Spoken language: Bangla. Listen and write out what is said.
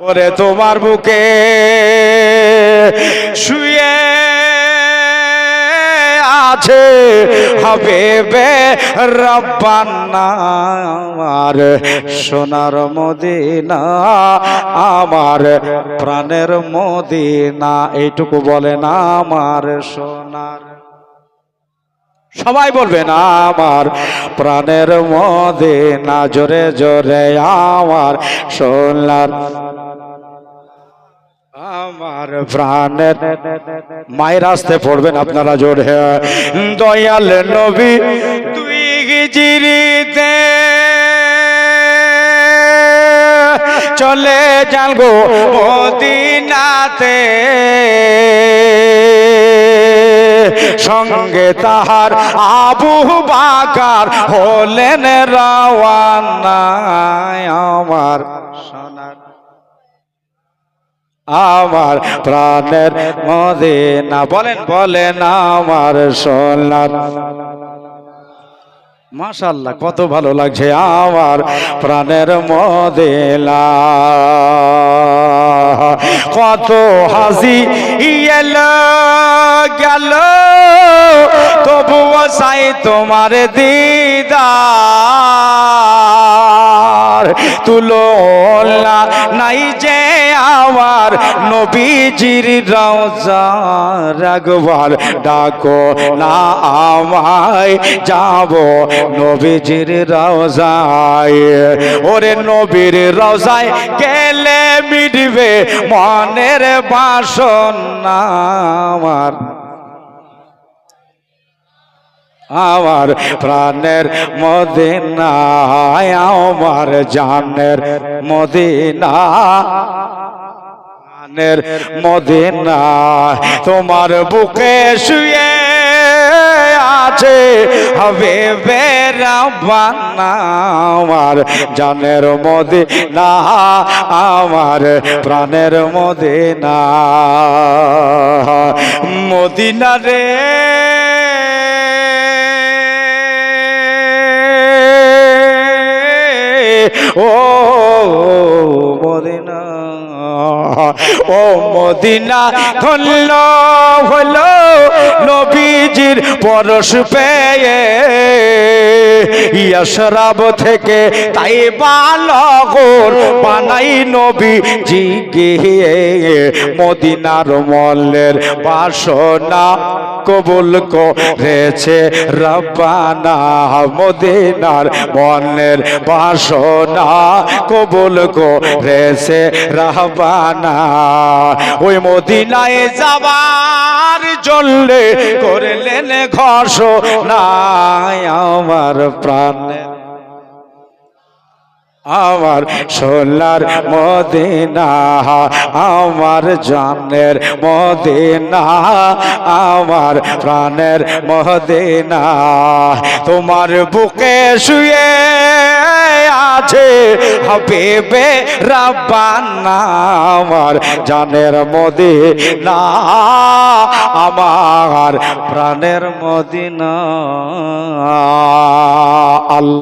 ওরে তোমার বুকে শুয়ে আছে হবে বে আমার, সোনার মদিনা আমার, প্রাণের মদিনা, এইটুকু বলেন আমার সোনার। সবাই বলবে না আমার প্রাণের মদিনা, জোরে জোরে আমার সোনার আমার প্রাণের মায়ের আসতে পড়বেন আপনারা জোরে। দয়াল নবী, তুই জিরিতে চলে যান গো মদিনাতে? সঙ্গে তাহার আবু বাকার হলেন রাওয়ানা আমার। সোনার আমার প্রাণের মদিনা। বলেন বলেন আমার সোনার। মাশাল্লাহ কত ভালো লাগছে আমার প্রাণের মদেলা কত হাসি গেল। তবুও সাই তোমার দিদার। তুলনা নাই যে আমার নবীজির রওজা। রাগবার ডাকো না আমায়, যাব নবীজির রওজায়। ওরে নবীর রওজায় গেলে মিটবে মনের বাসনা আমার। আমার প্রাণের মদিনা আমার জানের মদিনা প্রাণের মদিনা তোমার বুকে শুয়ে আছে হবে বেরাবানা আমার জানের মদিনা, আমার প্রাণের মদিনা। মদিনা রে ও মদিনা। ও মদিনা ধন্য হলো নবীজির পরশ পেয়ে। ইয়াসরাব থেকে তাই বালগর বানাই নবী জিগে মদিনার মল্লের বাসনা কবুল করেছে রব্বানা মদিনার মনের বাসনা কবুল করেছে রহবানা ওই মদিনায় যাবার জল্লে করলেন ঘোষণা আমার প্রাণের আমার সোনার মদিনা, আমার জানের মদিনা, আমার প্রাণের মদিনা। তোমার বুকে শুয়ে হবে আমার জানের মদি না আমার প্রাণের মদিনা। আল্লাহ